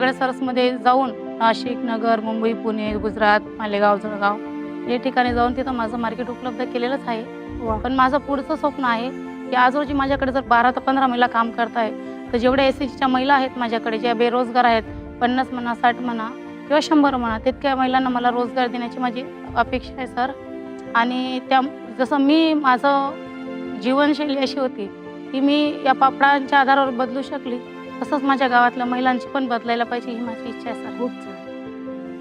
सगळ्या सरसमध्ये जाऊन नाशिक नगर मुंबई पुणे गुजरात मालेगाव जळगाव या ठिकाणी जाऊन तिथं माझं मार्केट उपलब्ध केलेलंच आहे. पण माझं पुढचं स्वप्न आहे की आज रोजी माझ्याकडे जर बारा ते पंधरा महिला काम करत आहे तर जेवढ्या एस सीच्या महिला आहेत माझ्याकडे ज्या बेरोजगार आहेत पन्नास म्हणा साठ म्हणा किंवा शंभर म्हणा तितक्या महिलांना मला रोजगार देण्याची माझी अपेक्षा आहे सर आणि त्या जसं मी माझं जीवनशैली अशी होती की मी या पापडांच्या आधारावर बदलू शकली तसंच माझ्या गावातल्या महिलांची पण बदलायला पाहिजे ही माझी इच्छा आहे सर. खूप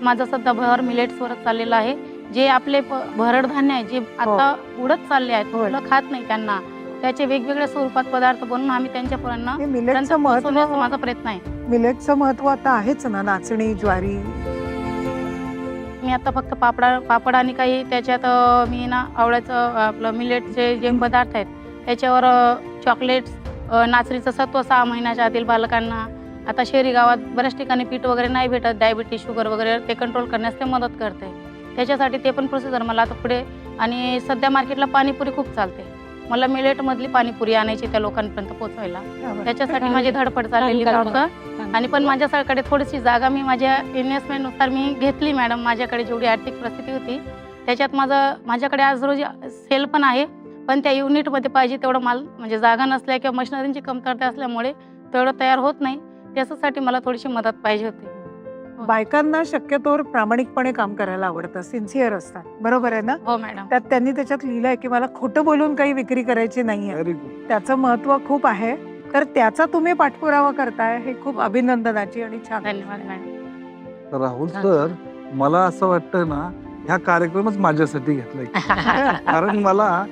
माझा सध्या भर मिलेट्सवरच चाललेला आहे. जे आपले प- भरड धान्य आहे जे आता उडत चालले आहेत. मुलं खात नाही त्यांना त्याचे वेगवेगळ्या स्वरूपात पदार्थ बनवून आम्ही हे मिलेटचं महत्त्व पोहोचवण्याचा माझा प्रयत्न आहे. मिलेटचं महत्त्व आता आहेच ना नाचणी ज्वारी? मी आता फक्त पापडा पापड आणि काही त्याच्यात मी ना आवळ्याचं आपलं मिलेटचे जे पदार्थ आहेत त्याच्यावर चॉकलेट्स नाचणीचं सत्व सहा महिन्याच्या आतील बालकांना. आता शहरी गावात बऱ्याच ठिकाणी पीठ वगैरे नाही भेटत डायबिटीज शुगर वगैरे ते कंट्रोल करण्यास ते मदत करते. त्याच्यासाठी ते पण प्रोसिजर मला आता पुढे आणि सध्या मार्केटला पाणीपुरी खूप चालते. मला मिलेटमधली पाणीपुरी आणायची त्या लोकांपर्यंत पोहोचवायला. त्याच्यासाठी माझी धडपड चाललेली फक्त आणि पण माझ्याकडे थोडीशी जागा मी माझ्या इन्व्हेस्टमेंटनुसार मी घेतली मॅडम माझ्याकडे जेवढी आर्थिक परिस्थिती होती त्याच्यात माझं माझ्याकडे आज रोजी सेल पण आहे. पण त्या युनिटमध्ये पाहिजे तेवढं माल म्हणजे जागा नसल्या किंवा मशिनरींची कमतरता असल्यामुळे तेवढं तयार होत नाही. त्याच्यासाठी मला थोडीशी मदत पाहिजे होती. बायकांना शक्यतोवर प्रामाणिकपणे काम करायला आवडतं. सिन्सिअर असतात. बरोबर आहे ना? हो मॅडम. त्यात त्यांनी त्याच्यात लिहिलंय की मला खोटं बोलून काही विक्री करायची नाहीये. गुड त्याचं महत्त्व खूप आहे. तर त्याचा तुम्ही पाठपुरावा करताय हे खूप अभिनंदनाची आणि छान धन्यवाद मॅडम. राहुल सर मला असं वाटतं ना ह्या कार्यक्रमच माझ्यासाठी घेतलाय. कारण मला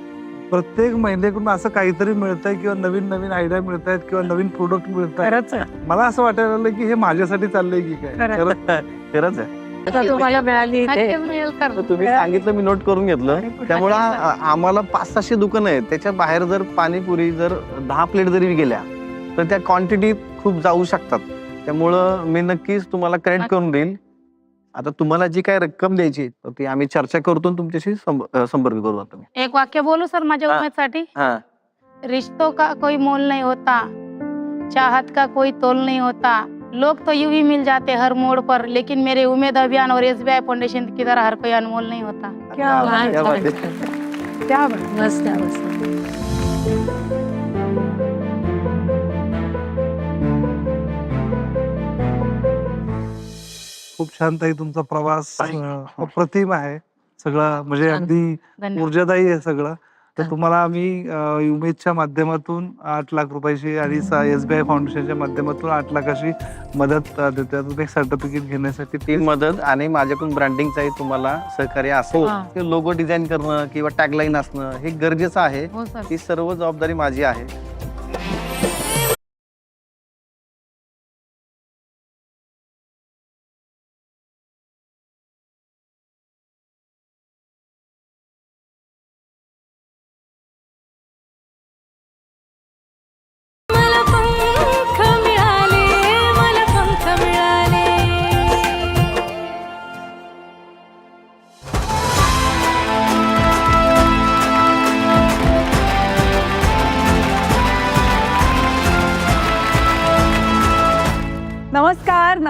प्रत्येक महिन्याकडून असं काहीतरी मिळतंय किंवा नवीन नवीन आयडिया मिळत आहेत किंवा नवीन प्रोडक्ट मिळत आहेत. मला असं वाटायला लागलं की हे माझ्यासाठी चाललंय की काय? खरं. खरं- खरंच आहे. तुम्हाला मिळाली तुम्ही सांगितलं मी नोट करून घेतलं. त्यामुळे आम्हाला पाच सहाशे दुकानं आहेत. त्याच्या बाहेर जर पाणीपुरी जर दहा प्लेट जरी गेल्या तर त्या क्वांटिटी खूप जाऊ शकतात. त्यामुळं मी नक्कीच तुम्हाला कनेक्ट करून देईल आता तुम्हाला जी काय रक्कम द्यायची तर ती आम्ही चर्चा करतो आणि तुमच्याशी संप- अं, संपर्क करू आता मी. एक वाक्य बोलू सर माझ्या हा. उमेदसाठी? हा. रिश्तों का कोई मोल नहीं होता? चाहत का कोई तोल नहीं होता? लोग तो यूं ही मिल जाते हर मोड़ पर लेकिन मेरे उम्मीद अभियान और एस फाउंडेशन की तरह हर कोई अनमोल नहीं होता। क्या बात क्या. बात आहे. मस्त खूप छान ताई तुमचा प्रवास अं, अप्रतिम आहे सगळं. म्हणजे छान. अगदी धन्यवाद. ऊर्जादायी आहे सगळं. तर हा. तुम्हाला आम्ही अं, उमेदच्या माध्यमातून आठ लाख रुपयाची आणि एस बी आय फाउंडेशनच्या माध्यमातून आठ लाखाची मदत अं, देतो. त्यातून एक सर्टिफिकेट घेण्यासाठी ती मदत आणि माझ्याकडून ब्रँडिंगचाही तुम्हाला सहकार्य असेल हा. ते लोगो डिझाईन करणं किंवा टॅगलाईन असणं हे गरजेचं आहे. हो सर. ती सर्व जबाबदारी माझी आहे.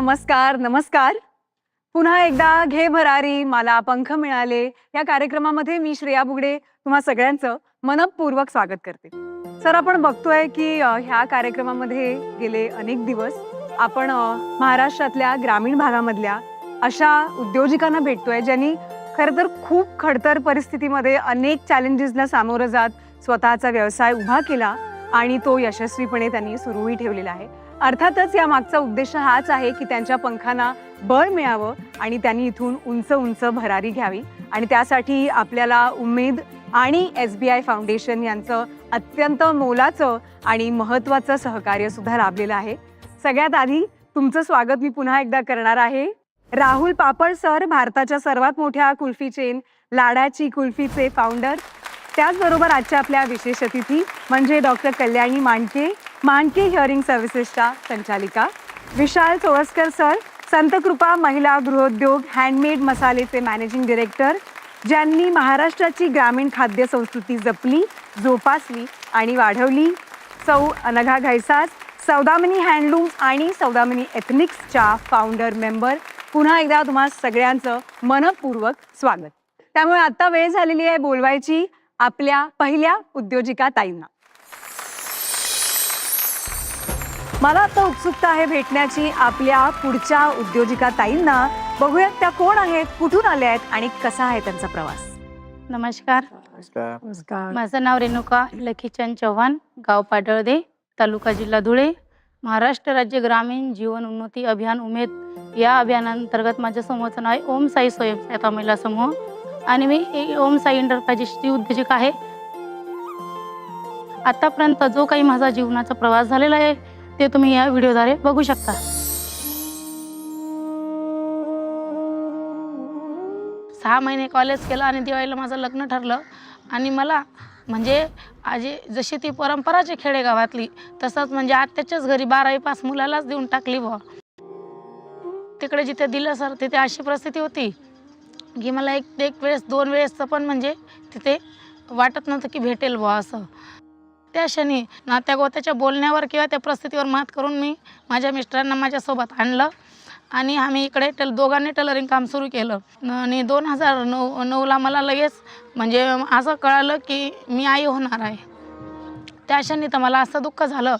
नमस्कार नमस्कार. पुन्हा एकदा घे भरारी मला पंख मिळाले. या कार्यक्रमामध्ये मी श्रेया बुगडे तुम्हा सगळ्यांचं मनपूर्वक स्वागत करते. सर आपण बघतोय की ह्या कार्यक्रमामध्ये गेले अनेक दिवस आपण महाराष्ट्रातल्या ग्रामीण भागामधल्या अशा उद्योजकांना भेटतोय ज्यांनी खरं तर खूप खडतर परिस्थितीमध्ये अनेक चॅलेंजेसला सामोरं जात स्वतःचा व्यवसाय उभा केला आणि तो यशस्वीपणे त्यांनी सुरूही ठेवलेला आहे. अर्थातच या मागचा उद्देश हाच आहे की त्यांच्या पंखांना बळ मिळावं आणि त्यांनी इथून उंच उंच भरारी घ्यावी. आणि त्यासाठी आपल्याला उमेद आणि एस बी आय फाउंडेशन यांचं अत्यंत मोलाचं आणि महत्त्वाचं सहकार्य सुद्धा लाभलेलं आहे. सगळ्यात आधी तुमचं स्वागत मी पुन्हा एकदा करणार आहे. राहुल पापड सर भारताच्या सर्वात मोठ्या कुल्फी चेन लाडाची कुल्फीचे फाउंडर त्याचबरोबर आजच्या आपल्या विशेष अतिथी म्हणजे डॉक्टर कल्याणी मांडके मांडके हिअरिंग सर्व्हिसेसच्या संचालिका. विशाल चोळसकर सर संतकृपा महिला गृहोद्योग हँडमेड मसालेचे मॅनेजिंग डिरेक्टर ज्यांनी महाराष्ट्राची ग्रामीण खाद्य संस्कृती जपली जोपासली आणि वाढवली. सौ अनघा घैसास सौदामिनी हँडलूम आणि सौदामिनी एथनिक्सच्या फाउंडर मेंबर पुन्हा एकदा तुम्हा सगळ्यांचं मनपूर्वक स्वागत. त्यामुळे आता वेळ झालेली आहे बोलवायची आपल्या पहिल्या उद्योजिका ताईंना. मला आता उत्सुकता आहे भेटण्याची आपल्या पुढच्या उद्योजिका ताईंना. बघूयात त्या कोण आहेत कुठून आल्या आहेत आणि कसा आहे त्यांचा प्रवास? नमस्कार. नमस्कार. माझं नाव रेणुका लखीचंद चव्हाण गाव पाडळदे तालुका जिल्हा धुळे. महाराष्ट्र राज्य ग्रामीण जीवन उन्नती अभियान उमेद या अभियानांतर्गत माझ्या समूहाचं नाव आहे ओम साई स्वयंसहायता महिला समूह. आणि मी ओम साई एंटरप्राइजेसची उद्योजक आहे. आतापर्यंत जो काही माझा जीवनाचा प्रवास झालेला आहे ते तुम्ही या व्हिडिओद्वारे बघू शकता. सहा महिने कॉलेज केलं आणि दिवाळीला माझं लग्न ठरलं. आणि मला म्हणजे आजी जशी ती परंपराची खेडेगावातली तसंच म्हणजे आत्याच्याच घरी बारावी पास मुलालाच देऊन टाकली बुवा. तिकडे जिथे दिलं सर तिथे अशी परिस्थिती होती की मला एक एक वेळेस दोन वेळेसचं पण म्हणजे तिथे वाटत नव्हतं की भेटेल बुवा असं. त्या क्षणी नात्या गोत्याच्या बोलण्यावर किंवा त्या परिस्थितीवर मात करून मी माझ्या मिस्टरांना माझ्यासोबत आणलं. आणि आम्ही इकडे टेल दोघांनी टेलरिंग काम सुरू केलं. आणि दोन हजार नऊ नऊला मला लगेच म्हणजे असं कळालं की मी आई होणार आहे. त्या क्षणी तर मला असं दुःख झालं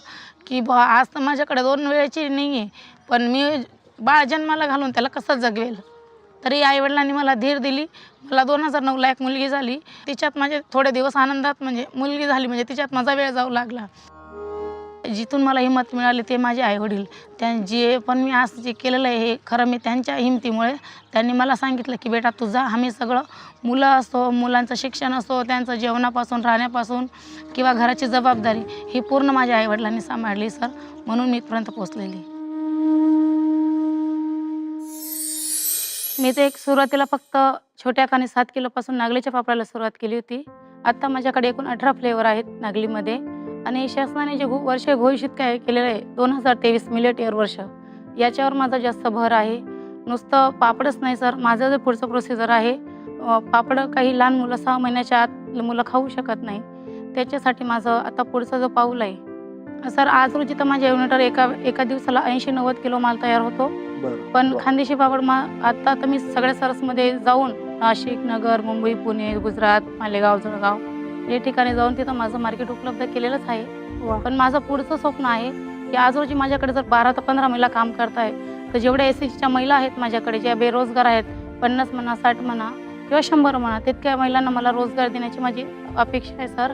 की बा आज तर माझ्याकडे दोन वेळेची नाही आहे पण मी बाळ जन्माला घालून त्याला कसं जगवेल? तरी आईवडिलांनी मला धीर दिली. मला दोन हजार नऊला एक मुलगी झाली. तिच्यात माझे थोडे दिवस आनंदात म्हणजे मुलगी झाली म्हणजे तिच्यात माझा वेळ जाऊ लागला. जिथून मला हिंमत मिळाली ते माझे आईवडील. त्या जे पण मी आज जे केलेलं आहे हे खरं मी त्यांच्या हिमतीमुळे त्यांनी मला सांगितलं की बेटा तुझा आम्ही सगळं मुलं असो मुलांचं शिक्षण असो त्यांचं जेवणापासून राहण्यापासून किंवा घराची जबाबदारी ही पूर्ण माझ्या आईवडिलांनी सांभाळली सर. म्हणून मी इथपर्यंत पोचलेली मी ते एक सुरुवातीला फक्त छोट्या कानी सात किलोपासून नागलीच्या पापडाला सुरुवात केली होती. आत्ता माझ्याकडे एकूण अठरा फ्लेवर आहेत नागलीमध्ये. आणि शासनाने जे वर्ष घोषित काय केलेलं आहे दोन हजार तेवीस मिलेट इयर वर्ष. याच्यावर माझा जास्त भर आहे. नुसतं पापडच नाही सर. माझं जे पुढचं प्रोसिजर आहे पापड काही लहान मुलं सहा महिन्याच्या आत मुलं खाऊ शकत नाही. त्याच्यासाठी माझं आता पुढचं जो पाऊल आहे सर आज रोजी तर माझ्या युनिटर एका एका दिवसाला ऐंशी नव्वद किलो माल तयार होतो. पण. खानदेशी पापड मा आता तर मी सगळ्या सरसमध्ये जाऊन नाशिक नगर मुंबई पुणे गुजरात मालेगाव जळगाव या ठिकाणी जाऊन तिथं माझं मार्केट उपलब्ध केलेलंच. आहे पण माझं पुढचं स्वप्न आहे की आज रोजी माझ्याकडे जर बारा ते पंधरा महिला काम करताय तर जेवढ्या एस सीच्या महिला आहेत माझ्याकडे ज्या बेरोजगार आहेत पन्नास म्हणा साठ म्हणा किंवा शंभर म्हणा तितक्या महिलांना मला रोजगार देण्याची माझी अपेक्षा आहे सर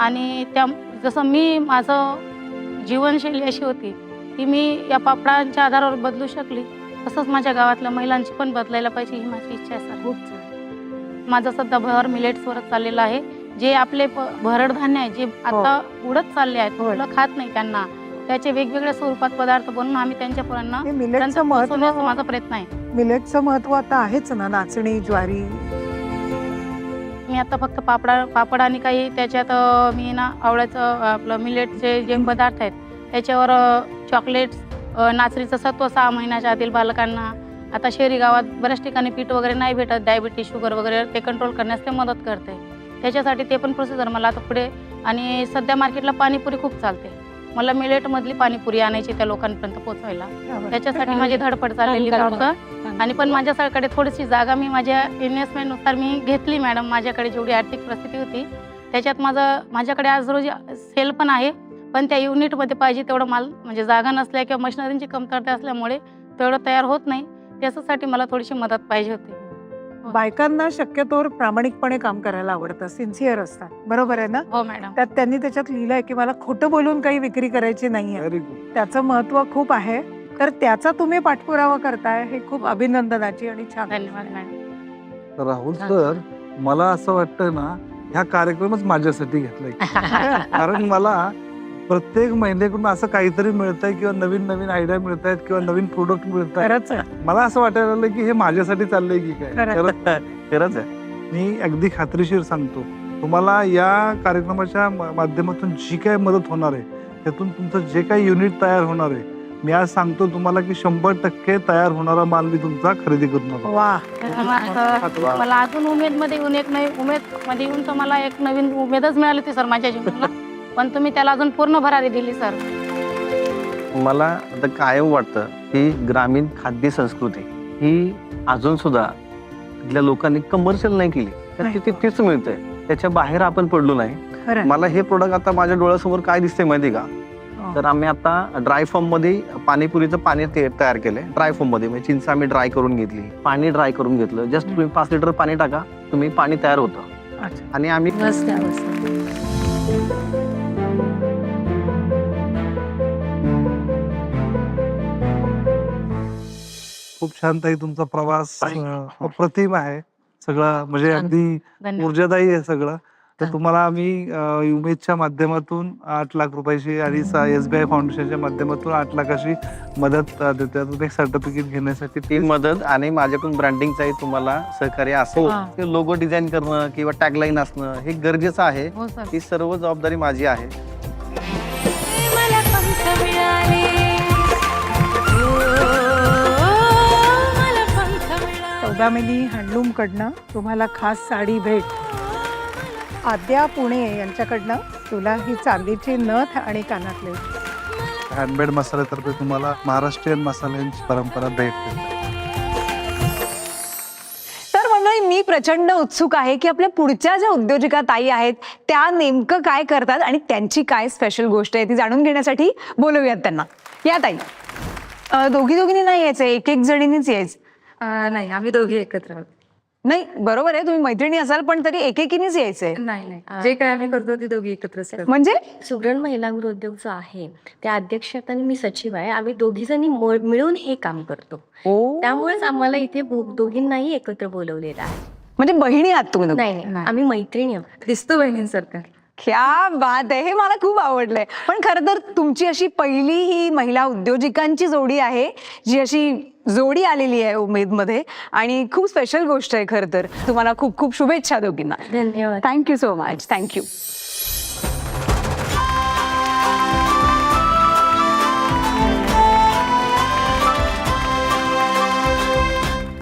आणि त्या जसं मी माझं जीवनशैली अशी होती की मी या पापडांच्या आधारावर बदलू शकली. तसंच माझ्या गावातल्या महिलांची पण बदलायला पाहिजे ही माझी इच्छा आहे सर. खूप माझा सध्या भर मिलेट्सवरच चाललेला आहे. जे आपले भरड धान्य आहे जे आता उडत चालले आहेत. मुलं खात नाही त्यांना. त्याचे वेगवेगळ्या स्वरूपात पदार्थ बनवून आम्ही त्यांच्या पोरांना हे मिलेटचं महत्त्व माझा प्रयत्न आहे. मिलेटचं महत्त्व आता आहेच ना नाचणी ज्वारी? मी आता फक्त पापडा पापड आणि काही त्याच्यात मी ना आवळ्याचं आपलं मिलेटचे जे पदार्थ आहेत त्याच्यावर चॉकलेट्स नाचणीचं सत्व सहा महिन्याच्या आतील बालकांना. आता शहरी गावात बऱ्याच ठिकाणी पीठ वगैरे नाही भेटत डायबिटीज शुगर वगैरे ते कंट्रोल करण्यास ते मदत करते. त्याच्यासाठी ते पण प्रोसिजर मला आता पुढे आणि सध्या मार्केटला पाणीपुरी खूप चालते. मला मिलेटमधली पाणीपुरी आणायची त्या लोकांपर्यंत पोचवायला त्याच्यासाठी माझी धडपड चाललेली आणि पण माझ्याकडे थोडीशी जागा मी माझ्या इन्व्हेस्टमेंटनुसार मी घेतली मॅडम माझ्याकडे जेवढी आर्थिक परिस्थिती होती त्याच्यात माझं माझ्याकडे आज रोजी सेल पण आहे. पण त्या युनिटमध्ये पाहिजे तेवढं माल म्हणजे जागा नसल्या किंवा मशिनरींची कमतरता असल्यामुळे तेवढं तयार होत नाही. त्याच्यासाठी मला थोडीशी मदत पाहिजे होती. बायकांना शक्यतोवर प्रामाणिकपणे काम करायला आवडतं सिन्सिअर असतात. बरोबर आहे ना? हो मॅडम. त्यात त्यांनी त्याच्यात लिहिलंय की मला खोटं बोलून काही विक्री करायची नाहीये. व्हेरी गुड त्याचं महत्त्व खूप आहे. तर त्याचा तुम्ही पाठपुरावा करताय हे खूप अभिनंदनाची आणि छान धन्यवाद मॅडम. राहुल सर मला असं वाटतं ना ह्या कार्यक्रमच माझ्यासाठी घेतलाय. कारण मला प्रत्येक महिन्याकडून असं काहीतरी मिळतंय किंवा नवीन नवीन आयडिया मिळत आहेत किंवा नवीन प्रोडक्ट मिळत आहेत. मला असं वाटायला लागलं की हे माझ्यासाठी चाललंय की काय? खरंच. आहे. मी अगदी खात्रीशीर सांगतो. तुम्हाला या कार्यक्रमाच्या माध्यमातून जी काय मदत होणार आहे त्यातून तुमचं जे काही युनिट तयार होणार आहे मी आज सांगतो तुम्हाला की शंभर टक्के तयार होणारा माल मी तुमचा खरेदी. वा. मला अजून उमेदमध्ये येऊन एक नवीन उमेदमध्ये येऊन तर मला एक नवीन उमेदच मिळाली होती सर माझ्या जीवनाला. पण तुम्ही त्याला अजून पूर्ण भरारी दिली सर. मला आता कायम वाटतं की ग्रामीण खाद्य संस्कृती ही अजून सुद्धा तिथल्या लोकांनी कमर्शियल नाही केली. तर नाही. तिथे तेच मिळतंय. त्याच्या बाहेर आपण पडलो नाही. मला हे प्रोडक्ट आता माझ्या डोळ्यासमोर काय दिसतंय माहिती का? हो. तर आम्ही आता ड्राय फॉर्ममध्ये पाणीपुरीचं पाणी तयार केलंय. ड्राय फॉर्ममध्ये म्हणजे चिंच आम्ही ड्राय करून घेतली. पाणी ड्राय करून घेतलं. जस्ट तुम्ही पाच लिटर पाणी टाका. तुम्ही पाणी तयार होतं. अच्छा. आणि आम्ही मस्त आहे, मस्त खूप छान ताई. तुमचा प्रवास अं, अप्रतिम आहे. सगळं म्हणजे छान. अगदी धन्यवाद ऊर्जादायी आहे सगळं. तर हा. तुम्हाला आम्ही अं, उमेदच्या माध्यमातून आठ लाख रुपयाची आणि एस बी आय फाउंडेशनच्या माध्यमातून आठ लाखाची मदत अं, देतो तुम्ही एक सर्टिफिकेट घेण्यासाठी ती मदत आणि माझ्याकडून ब्रँडिंगचाही तुम्हाला सहकार्य असो हा. ते लोगो डिझाईन करणं किंवा टॅगलाईन असणं हे गरजेचं आहे. हो सर. ही सर्व जबाबदारी माझी आहे. हँडलूम कडनं तुम्हाला खास साडी भेट. आद्या पुणे यांच्याकडनं तुला ही चांदीची नथ आणि कानातले. हँडमेड मसाल्यातर्फे तुम्हाला महाराष्ट्रीयन मसाल्यांची परंपरा भेट देते. तर मंडळी मी प्रचंड उत्सुक आहे की आपल्या पुढच्या ज्या उद्योजिका ताई आहेत त्या नेमकं काय करतात आणि त्यांची काय स्पेशल गोष्ट आहे ती जाणून घेण्यासाठी बोलवूयात त्यांना. या ताई. दोघी दोघींनी नाही यायचं एक एक जणींनीच यायचं नाही आम्ही दोघे एकत्र आहोत. नाही बरोबर आहे तुम्ही मैत्रिणी असाल पण तरी एकेकीनेच यायचंय. नाही नाही. जे काय आम्ही करतो ते दोघी एकत्रच करतो म्हणजे? सुगरण महिला गृहोद्योग जो आहे त्या अध्यक्षात आणि मी सचिव आहे आम्ही दोघी जणी मिळून हे काम करतो. त्यामुळेच आम्हाला इथे दोघींनाही एकत्र बोलवलेलं आहे. म्हणजे बहिणी आहात तुम्ही दोघी? नाही नाही. नाही. आम्ही मैत्रिणी आहोत. दिसतो बहिणींसारखं. क्या बात आहे. हे मला खूप आवडलंय. पण खरं तर तुमची अशी पहिली ही महिला उद्योजिकांची जोडी आहे जी अशी जोडी आलेली आहे उमेदमध्ये. आणि खूप स्पेशल गोष्ट आहे खरं तर. तुम्हाला खूप खूप शुभेच्छा दोघींना. धन्यवाद. थँक्यू सो मच थँक्यू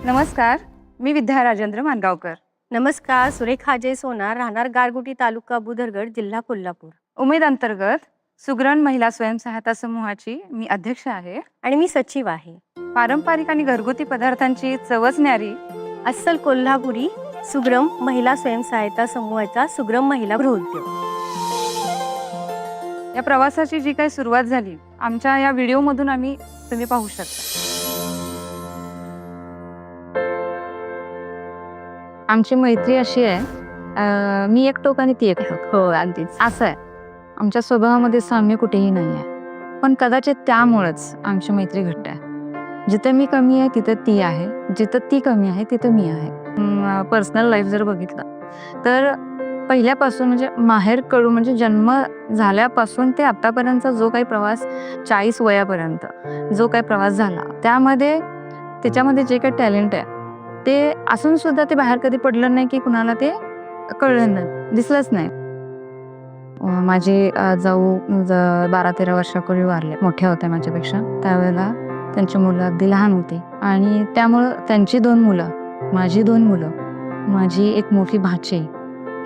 नमस्कार. मी विद्या राजेंद्र मानगावकर. नमस्कार सुरेखा अजय सोनार राहणार गारगुटी तालुका बुधरगड जिल्हा कोल्हापूर. उमेद अंतर्गत सुग्रण महिला स्वयंसहायता समूहाची मी अध्यक्ष आहे. आणि मी सचिव आहे. पारंपरिक आणि घरगुती पदार्थांची चवच न्यारी. अस्सल कोल्हापुरी सुग्रम महिला स्वयंसहायता समूहाचा सुग्रम महिला गृहोद्योग या प्रवासाची जी काही सुरुवात झाली आमच्या या व्हिडिओमधून आम्ही तुम्ही पाहू शकता. आमची मैत्री अशी आहे मी एक टोक आणि ती एक टोक. हो अगदीच. असं आहे. आमच्या स्वभावामध्ये साम्य कुठेही नाही आहे. पण कदाचित त्यामुळेच आमची मैत्री घट्ट आहे. जिथं मी कमी आहे तिथं ती आहे. जिथं ती कमी आहे तिथं मी आहे. पर्सनल लाईफ जर बघितलं तर पहिल्यापासून म्हणजे माहेर कडू म्हणजे जन्म झाल्यापासून ते आतापर्यंतचा जो काही प्रवास चाळीस वयापर्यंत जो काही प्रवास झाला त्यामध्ये त्याच्यामध्ये जे काही टॅलेंट आहे ते असून सुद्धा ते बाहेर कधी पडलं नाही की कुणाला ते कळलं नाही दिसलंच नाही. माझे जाऊ बारा तेरा वर्षापूर्वी वारले मोठ्या होत्या माझ्यापेक्षा. त्यावेळेला त्यांची मुलं अगदी लहान होती. आणि त्यामुळं त्यांची दोन मुलं माझी दोन मुलं माझी एक मोठी भाची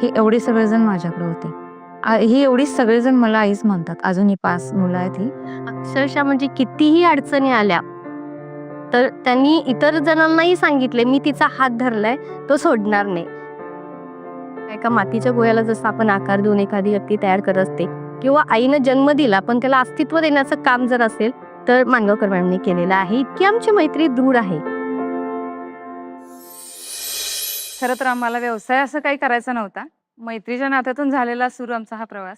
हे एवढे सगळेजण माझ्याकडे होते. ही एवढी सगळेजण मला आईच म्हणतात अजूनही पाच मुलं आहेत ही. अक्षरशः म्हणजे कितीही अडचणी आल्या तर त्यांनी इतर जणांनाही सांगितले मी तिचा हात धरलाय तो सोडणार नाही. एका मातीच्या गोळ्याला जसं आपण आकार देऊन एखादी व्यक्ती तयार करत असते किंवा आईनं जन्म दिला पण त्याला अस्तित्व देण्याचं काम जर असेल तर मांडवकर मॅमने केलेलं आहे. इतकी आमची मैत्री दृढ आहे. खरं तर आम्हाला व्यवसाय असं काही करायचा नव्हता. मैत्रीच्या नात्यातून झालेला सुरू आमचा हा प्रवास.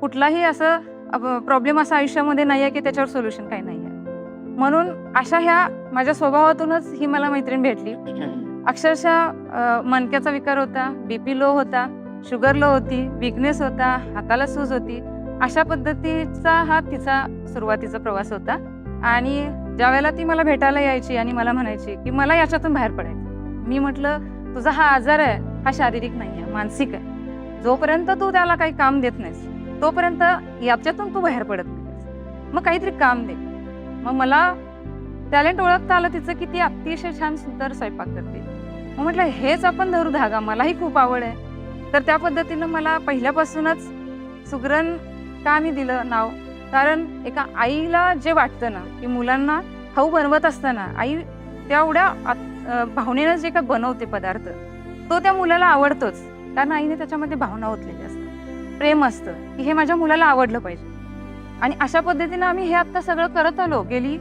कुठलाही असं प्रॉब्लेम असा आयुष्यामध्ये नाही आहे की त्याच्यावर सोल्युशन काही नाही. म्हणून अशा ह्या माझ्या स्वभावातूनच ही मला मैत्रीण भेटली. अक्षरशः मणक्याचा विकार होता बीपी लो होता शुगर लो होती विकनेस होता हाताला सूज होती. अशा पद्धतीचा हा तिचा सुरुवातीचा प्रवास होता. आणि ज्या वेळेला ती मला भेटायला यायची आणि मला म्हणायची की मला याच्यातून बाहेर पडायचं. मी म्हटलं तुझा हा आजार आहे हा शारीरिक नाही आहे मानसिक आहे. जोपर्यंत तू त्याला काही काम देत नाहीस तोपर्यंत याच्यातून तू बाहेर पडत नाहीस. मग काहीतरी काम दे. मग मला टॅलेंट ओळखता आलं तिचं की ती अतिशय छान सुंदर स्वयंपाक करते. मग म्हटलं हेच आपण धरू धागा मलाही खूप आवड आहे. तर त्या पद्धतीनं मला पहिल्यापासूनच सुगरण का मी दिलं नाव? कारण एका आईला जे वाटतं ना की मुलांना खाऊ बनवत असताना आई तेवढ्या भावनेनं जे का बनवते पदार्थ तो त्या मुलाला आवडतोच. कारण आईने त्याच्यामध्ये भावना ओतलेली असतात. प्रेम असतं की हे माझ्या मुलाला आवडलं पाहिजे. आणि अशा पद्धतीनं आम्ही हे आता सगळं करत आलो. गेली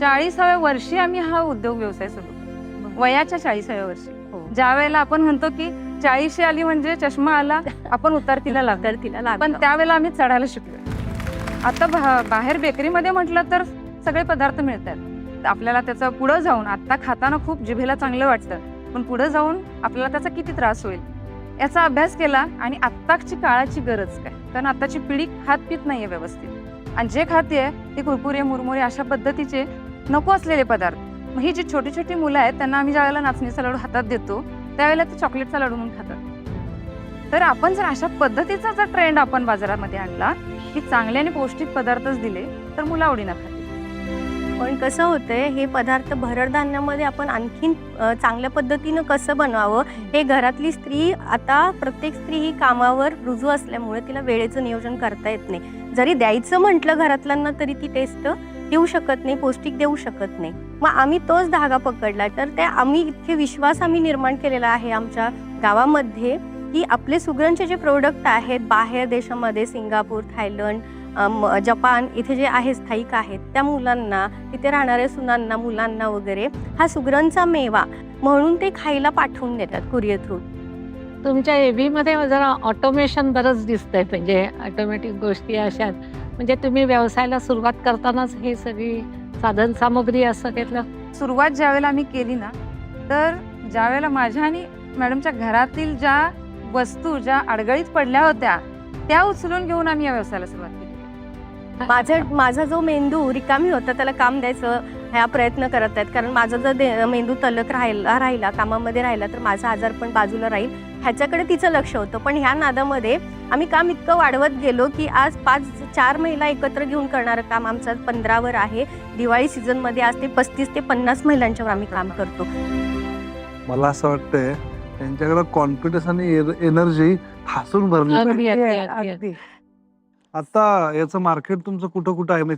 चाळीसाव्या वर्षी आम्ही हा उद्योग व्यवसाय सुरू केला. वयाच्या चाळीसाव्या वर्षी. ज्या वेळेला आपण म्हणतो की चाळीशी आली म्हणजे चष्मा आला आपण उतारतीला लागतो. तिला पण त्यावेळेला आम्ही चढायला शिकलो आता बाहेर बेकरीमध्ये म्हटलं तर सगळे पदार्थ मिळतात. आपल्याला त्याचं पुढं जाऊन आता खाताना खूप जिभेला चांगलं वाटतं. पण पुढं जाऊन आपल्याला त्याचा किती त्रास होईल? याचा अभ्यास केला आणि आत्ताची काळाची गरज काय? कारण आत्ताची पिढी खात पित नाहीये व्यवस्थित. आणि जे खाते ते कुरकुरे मुरमुरे अशा पद्धतीचे नको असलेले पदार्थ. मग ही जी छोटी छोटी मुलं आहेत त्यांना आम्ही ज्यावेळेला नाचणीचा लाडू हातात देतो त्यावेळेला ते चॉकलेटचा लाडू म्हणून खातात. तर आपण जर अशा पद्धतीचा जर ट्रेंड आपण बाजारामध्ये आणला की चांगले आणि पौष्टिक पदार्थच दिले तर मुलं आवडीनं खातात. पण कसं होतंय हे पदार्थ भरडधान्यामध्ये आपण आणखीन चांगल्या पद्धतीनं कसं बनवावं? हे घरातली स्त्री आता प्रत्येक स्त्री ही कामावर रुजू असल्यामुळे तिला वेळेचं नियोजन करता येत नाही. जरी द्यायचं म्हटलं घरातल्यांना तरी ती टेस्ट देऊ शकत नाही पौष्टिक देऊ शकत नाही. मग आम्ही तोच धागा पकडला तर त्या आम्ही इतके विश्वास आम्ही निर्माण केलेला आहे आमच्या गावामध्ये की आपले सुगरणचे जे प्रोडक्ट आहेत बाहेर देशामध्ये सिंगापूर थायलंड जपान इथे जे आहे स्थायिक आहेत त्या मुलांना तिथे राहणाऱ्या सुनांना मुलांना वगैरे हा सुगरणचा मेवा म्हणून ते खायला पाठवून देतात कुरिअर थ्रू तुमच्या एबी मध्ये जरा ऑटोमेशन बरंच दिसतंय म्हणजे ऑटोमॅटिक गोष्टी अशा म्हणजे तुम्ही व्यवसायाला सुरुवात करतानाच हे सगळी साधन सामग्री असं घेतलं? सुरुवात ज्या वेळेला आम्ही केली ना तर ज्या वेळेला माझ्या आणि मॅडमच्या घरातील ज्या वस्तू ज्या अडगळीत पडल्या होत्या त्या उचलून घेऊन आम्ही या व्यवसायाला सुरुवात केली. माझं माझा जो मेंदू रिकामी होता त्याला काम द्यायचं ह्या प्रयत्न करत आहेत. कारण माझा जर मेंदू तलक राहिला राहिला कामामध्ये राहिला तर माझा आजार पण बाजूला राहील. ह्याच्याकडे तिचं लक्ष होतं. पण ह्या नादामध्ये आम्ही काम इतकं वाढवत गेलो की आज पाच चार महिला एकत्र घेऊन करणारं काम आमचं पंधरावर आहे. दिवाळी सीझनमध्ये आज ते पस्तीस ते पन्नास महिलांच्यावर आम्ही काम करतो. मला असं वाटतंय त्यांच्याकडे कॉन्फिडन्स आणि एनर्जी हसून भरली आता याचं मार्केट तुमचं कुठं कुठं आहे? म्हणजे